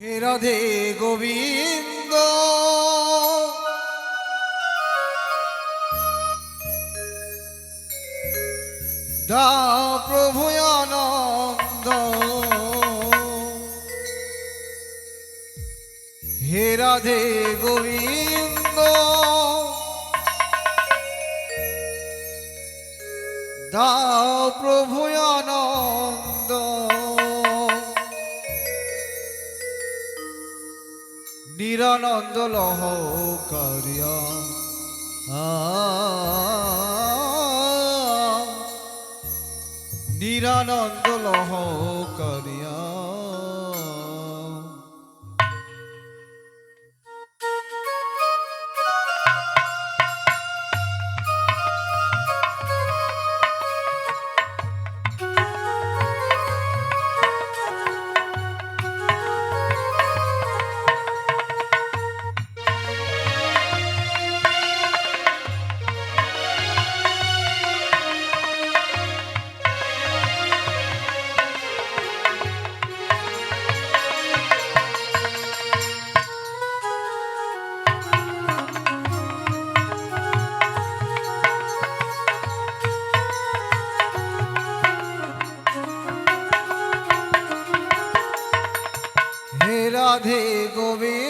রাধে গোবিন্দ। দা প্রভু আনন্দ। হে রাধে গোবিন্দ। দাও প্রভু আনন্দ। নিরানন্দ লহ করিয়া নিরানন্দ লহ রাধে গোবিন্দ।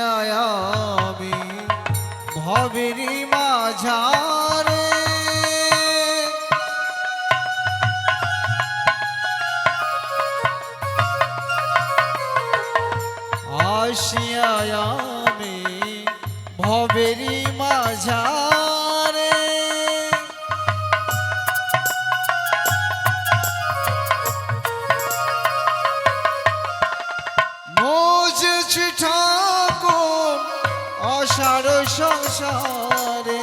আমি ভবেরি মাঝারে। আসিয়ায় আমি ভবেরি মাঝারে। ঠাকুর অসার সংসারে।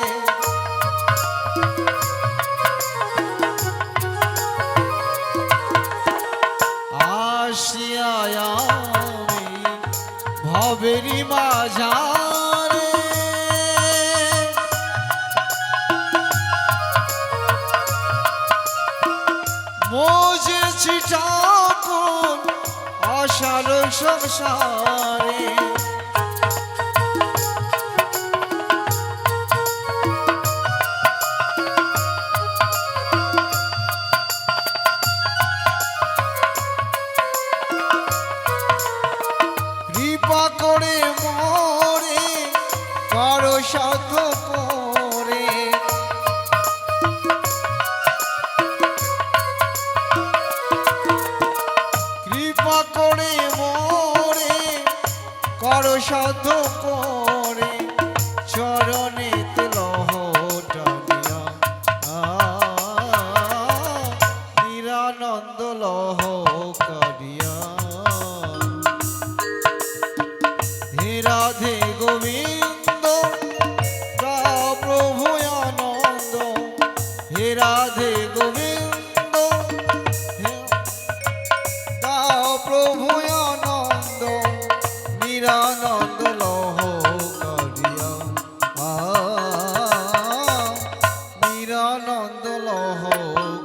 আসিয়ায় আমি ভবেরি মাঝারে। সংসারে। সাধ করে, চরণে লহ টানিয়া। নিরানন্দ লহ করিয়া হে রাধে গোবিন্দ প্রভু আনন্দ। হে রাধে গোবিন্দ নিরানন্দ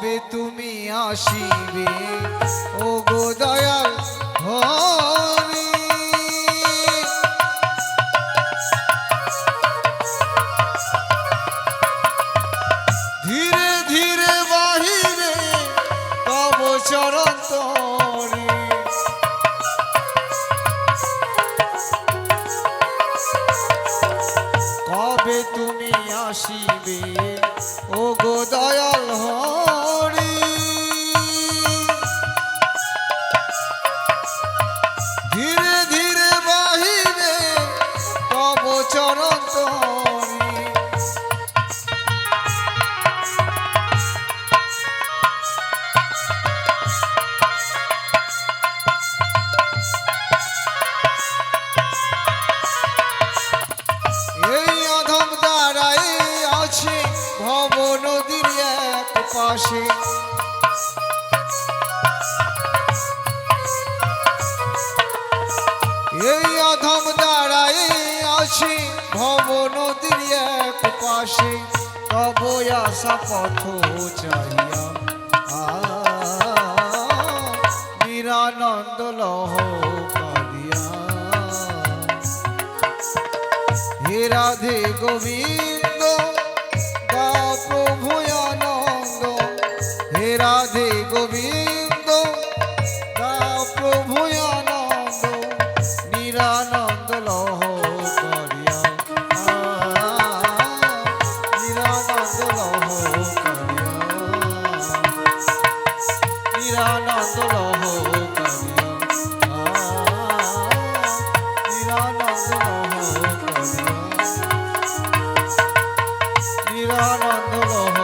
কবে তুমি আসিবে? ও গো দয়াল ধীরে ধীরে বাহিরে তব চরণ তরি তুমি আসিবে? ও গো দয়াল হরি পাশে এই অধম দ্বারাই আছে ভব নদীর এক পাশে। তব আশা পথ চাহিয়া আ, নিরানন্দ লহ করিয়া হে রাধে গোবিন্দ নিরানন্দ